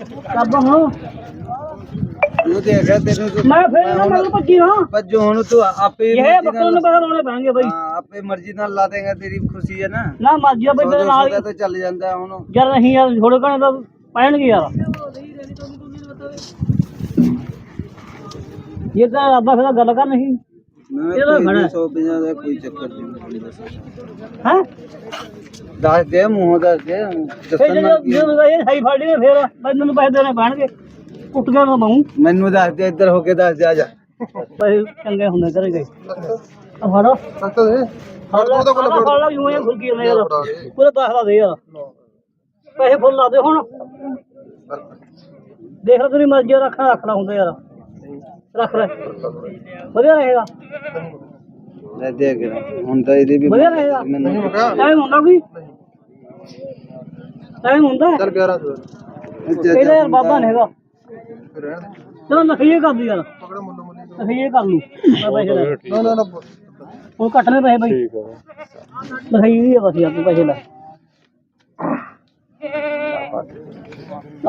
ਕੱਬ ਹੁਣ। ਤੂੰ ਦੇਖਿਆ ਤੈਨੂੰ ਤੂੰ ਮੈਂ ਫਿਰ ਨਾ ਮੈਨੂੰ ਭੱਜੀ ਹਾਂ। ਬੱਜੋ ਹੁਣ ਤੂੰ ਆਪੇ ਇਹ ਮਰਜ਼ੀ ਬੱਕਰੇ ਨੂੰ ਨਾਲ ਪੈਸੇ ਲਾਉਣੇ ਪੈਣਗੇ ਬਈ। ਹਾਂ ਆਪੇ ਮਰਜ਼ੀ ਨਾਲ ਲਾ ਦੇਗਾ ਤੇਰੀ ਖੁਸ਼ੀ ਹੈ ਨਾ। ਨਾ ਮਰਜ਼ੀ ਬਈ ਤੇਰੇ ਨਾਲ ਸੌਦਾ ਤਾਂ ਚੱਲ ਜਾਂਦਾ ਹੁਣ। ਯਾਰ ਨਹੀਂ ਯਾਰ ਥੋੜੇ ਘਣੇ ਤਾਂ ਪੈਣਗੇ ਯਾਰ। ਇਹ ਤਾਂ ਰੱਬਾ ਫਿਰ ਗੱਲ ਕਰ ਨਹੀਂ ਮੈਂ ਇਹਦਾ ਕੋਈ ਖੜਾ। 150 ਦਾ ਕੋਈ ਚੱਕਰ ਨਹੀਂ ਹੈ? ਦੱਸ ਦੇ ਮੂੰਹ ਦੱਸ ਦੇ ਫਿਰ ਦੱਸਣ ਜਦੋਂ ਨਾਲ ਕੀ ਹੈ? ਜਦੋਂ ਇਹ ਸਹੀ ਫੜ ਲਈ ਫਿਰ ਬਈ ਮੈਨੂੰ ਪੈਸੇ ਦੇਣੇ ਪੈਣਗੇ। ਕੁੱਟ ਕੇ ਨਾ ਬਾਹੂ ਮੈਨੂੰ ਦੱਸ ਦੇ ਇੱਧਰ ਹੋ ਕੇ ਦੱਸ ਦੇ ਆ ਜਾ। ਪੈਸੇ ਚੰਗੇ ਹੁੰਦੇ ਕਰੇ ਗਏ। ਆ ਫੜੋ। ਸੱਤ ਦੇ। ਫੜ ਲਓ ਫੜ। ਲਓ ਯੂੰ ਇਹ ਖੁਰਕੀ ਨੇ ਯਾਰ ਪੂਰੇ ਦਸ ਦਾ ਦੇ ਯਾਰ। ਪੈਸੇ ਫੁੱਲ ਲਾ ਦੇ ਹੁਣ। ਦੇਖ ਲੈ ਤੇਰੀ ਮਰਜ਼ੀ ਆ, ਰੱਖਣਾ ਰੱਖਣਾ ਹੁੰਦਾ ਯਾਰ। ਰੱਖ ਲੈ। ਵਧੀਆ ਰਹੇਗਾ। ਲੈ ਦੇ ਕੇ ਹੁਣ ਤਾਂ ਇਹਦੀ ਵੀ ਵਧੀਆ ਰਹੇਗਾ। ਮੈਨੂੰ ਟਾਈਮ ਹੁੰਦਾ ਕੋਈ? ਟਾਈਮ ਹੁੰਦਾ? ਚੱਲ 11 ਸੌ ਇਹਦਾ ਯਾਰ ਬਾਬਾ ਨਹੀਂ ਹੈਗਾ। ਚਲੋ ਨਖਈਏ ਕਰ ਦੀ ਯਾਰ। ਨਖਈਏ ਕਰ ਲੂ ਮੈਂ ਪੈਸੇ ਲੈ ਨਾ ਨਾ ਨਾ। ਹੁਣ ਕੱਟਨੇ ਪੈਸੇ ਬਈ? ਠੀਕ ਹੈ ਨਖਈ ਦੀ ਆ ਬਸ ਯਾਰ ਤੂੰ ਪੈਸੇ ਲੈ।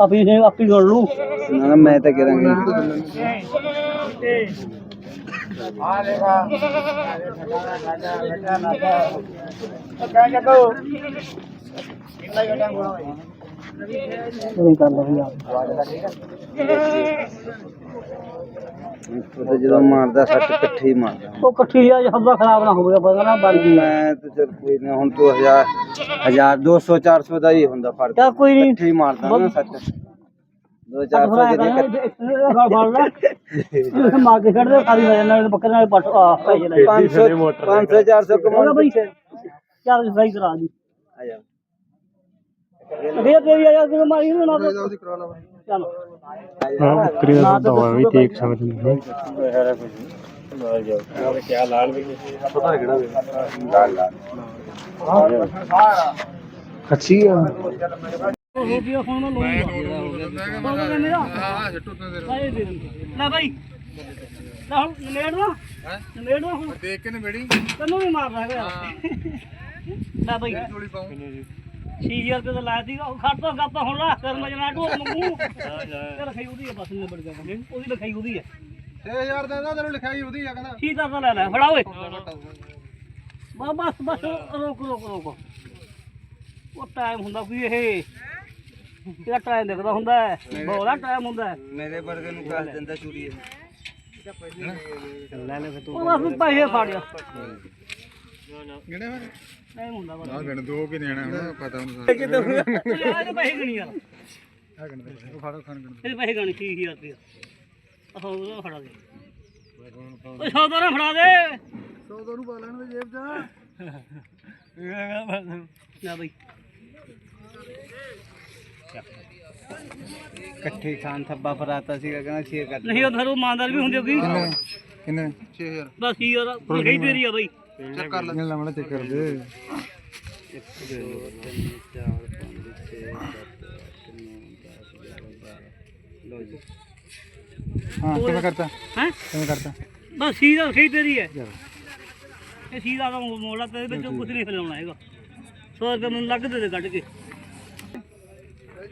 ਆਪੀ ਨੇ ਆਪੀ ਗੜ ਲੂ ਨਾ ਨਾ ਮੈਂ ਤਾਂ ਕਰਾਂਗਾ। ਨਹੀਂ ਕਰ ਲਓ ਯਾਰ ਉਹ ਤਾਂ ਜਦੋਂ ਮਾਰਦਾ ਸੱਟ ਇਕੱਠੇ ਹੀ ਮਾਰਦਾ ਉਹ ਇਕੱਠੀ ਆ ਹੱਬਾ ਖਰਾਬ ਨਾ ਹੋਵੇ ਪਤਾ ਨਾ ਬਣ ਗਈ ਮੈਂ ਤਾਂ ਚੱਲ ਕੋਈ ਨਾ ਹੁਣ ਤੂੰ ਹਜ਼ਾਰ ਹਜ਼ਾਰ 200 400 ਦਾ ਹੀ ਹੁੰਦਾ ਫ਼ਰਕ ਚੱਲ ਕੋਈ ਨਹੀਂ ਇਕੱਠੇ ਹੀ ਮਾਰਦਾ ਨਾ ਸੱਟ 2 400 ਫੜਾ ਦੇ ਕਰ ਫੜ ਫੜ ਲੈ। ਮਾਰ ਕੇ ਛੱਡ ਦੇ ਖਾਲੀ ਹੋ ਜਾਣਾ ਬੱਕਰੇ ਨਾਲ ਪੱਟ ਆ ਪੈਸੇ ਲੈ 500 500 400 ਹੋਗਾ ਕਮਾਉਣਾ ਬਈ ਚੱਲ ਸਹੀ ਕਰਾ ਦੀ ਆ ਜਾ। ਤੇਰੀ ਆ। ਹਾਂ ਬੱਕਰੀ ਦਾ ਸੌਦਾ ਹੋਇਆ ਵੀ ਦੇਖ ਸਕਦੇ ਹੋ ਅੱਛੀ ਆ ਰੁਪਿਆ ਫੋਨ ਮੈਂ ਕਹਿੰਦੇ ਨਾ ਹਾਂ ਛੱਟੂ ਤੇ ਦੇ ਲੈ ਬਾਈ। ਲੈ ਹੁਣ ਨਮੇੜ ਨਾ ਨਮੇੜ ਨਾ ਹੁਣ। ਦੇਖ ਕੇ ਨੇੜੀ ਤੈਨੂੰ ਵੀ ਮਾਰਦਾ ਹੈਗਾ ਲੈ ਬਾਈ। ਥੋੜੀ ਪਾਉਂ? 6000 ਰੁਪਏ ਦਾ ਲਾਇਆ ਸੀਗਾ। ਉਹ ਖੜ ਤੋਂ ਗੱਪ ਹੁਣ ਰੱਖ ਕਰ ਮਜਨਾ ਢੋਲ ਮੰਗੂ। ਤੇ ਲਿਖਾਈ ਉਹਦੀ ਹੈ ਬਸ ਨਿਬੜ ਗਿਆ। ਉਹਦੀ ਲਿਖਾਈ ਉਹਦੀ ਹੈ 6000 ਦਾ ਨਾ ਤੈਨੂੰ ਲਿਖਾਈ ਉਹਦੀ ਆ ਕਹਿੰਦਾ। ਠੀਕ ਤਾਂ ਲੈ ਲੈ। ਫੜਾ ਓਏ। ਬਸ ਬਸ ਬਸ। ਰੋਕ ਰੋਕ ਰੋਕ। ਉਹ ਟਾਈਮ ਹੁੰਦਾ ਕੋਈ ਇਹ। ਇਹਦਾ ਟਾਈਮ ਦੇਖਦਾ ਹੁੰਦਾ ਹੈ ਬਹੁਤਾ ਟਾਈਮ ਹੁੰਦਾ ਹੈ। ਮੇਰੇ ਵਰਗੇ ਨੂੰ ਕਾਹ ਦਿੰਦਾ ਚੂੜੀ ਉਹ ਬਸ ਪੈਸੇ ਫਾੜਿਆ ਗਿਣੇ ਮੈਂ ਟਾਈਮ ਹੁੰਦਾ ਬਸ ਆ ਗਿਣ ਦੋ ਕਿ ਨਿਆਣਾ ਹੁਣ ਪਤਾ ਉਹਨੂੰ ਇਹਦੇ ਪੈਸੇ ਗਣੀ ਯਾਰ। ਆ ਗਿਣ ਦੇ ਉਹ ਫੜੋ ਖਾਣ ਗਿਣ ਇਹਦੇ ਪੈਸੇ ਗਣੀ 30000 ਰੁਪਏ ਆਹ ਉਹ ਫੜਾ ਦੇ। ਓਏ ਸੌਦਾ ਨਾ ਫੜਾ ਦੇ। ਸੌ ਦੋ ਨੂੰ ਪਾ ਲੈਣ ਦੇ ਜੇਬ ਚ। ਲੈ ਬਈ। ਇਕੱਠੇ ਖਾਨ ਥੱਬਾ ਫਰਾਤਾ ਸੀਗਾ ਕਹਿੰਦਾ ਸ਼ੇਅਰ ਕਰ ਨਹੀਂ ਉਹ ਥਰੂ ਇਮਾਨਦਾਰ ਵੀ ਹੁੰਦੀ ਹੋਗੀ। ਕਿੰਨੇ? 6000 ਬਸ ਹੀ ਉਹਦਾ ਲਿਖਾਈ ਤੇਰੀ ਆ ਬਈ। ਚੈੱਕ ਕਰ ਲੈ। ਲੈ ਚੈੱਕ ਕਰ ਦੇ। ਹਾਂ ਕਿਵੇਂ ਕਰਤਾ? ਹੈ? ਕਿਵੇਂ ਕਰਤਾ? ਬਸ ਸੀ ਦਾ ਲਿਖਾਈ ਤੇਰੀ ਹੈ ਇਹ ਸੀ ਦਾ ਮੋਲਾ ਤੇ ਵਿੱਚੋਂ ਕੁਝ ਨਹੀਂ ਖਿਲਾਉਣਾ ਹੈਗਾ। 100 ਰੁਪਏ ਮੈਨੂੰ ਲੱਗ ਦੇ ਦੇ ਕੱਢ ਕੇ।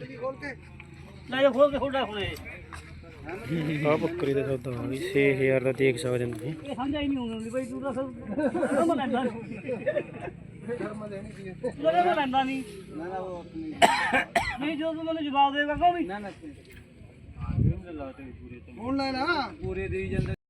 ਲੈ ਜਾ ਖੋਲ ਕੇ ਖੋਡਾ ਹੁਣ। ਇਹ ਆ ਬੱਕਰੀ ਦਾ ਸੌਦਾ ਹੋਇਆ ਵੀ 6000 ਦਾ ਦੇਖ ਸਕਦੇ ਹੋ ਤੁਸੀਂ। ਇਹ ਸਮਝ ਨਹੀਂ ਆਉਂਦੀ ਬਈ ਤੂੰ ਤਾਂ ਸਭ ਕੰਮ ਲੈਂਦਾ ਮੇਰੇ ਕੋਲ ਲੈਂਦਾ ਨਹੀਂ ਨਾ ਨਾ। ਉਹ ਆਪਣੀ ਨਹੀਂ ਜਦੋਂ ਤੂੰ ਮੈਨੂੰ ਜਵਾਬ ਦੇਗਾ ਵੀ। ਨਾ ਨਾ ਹੁਣ ਲੈ ਨਾ ਪੂਰੇ ਦੇ ਜਾਂਦੇ।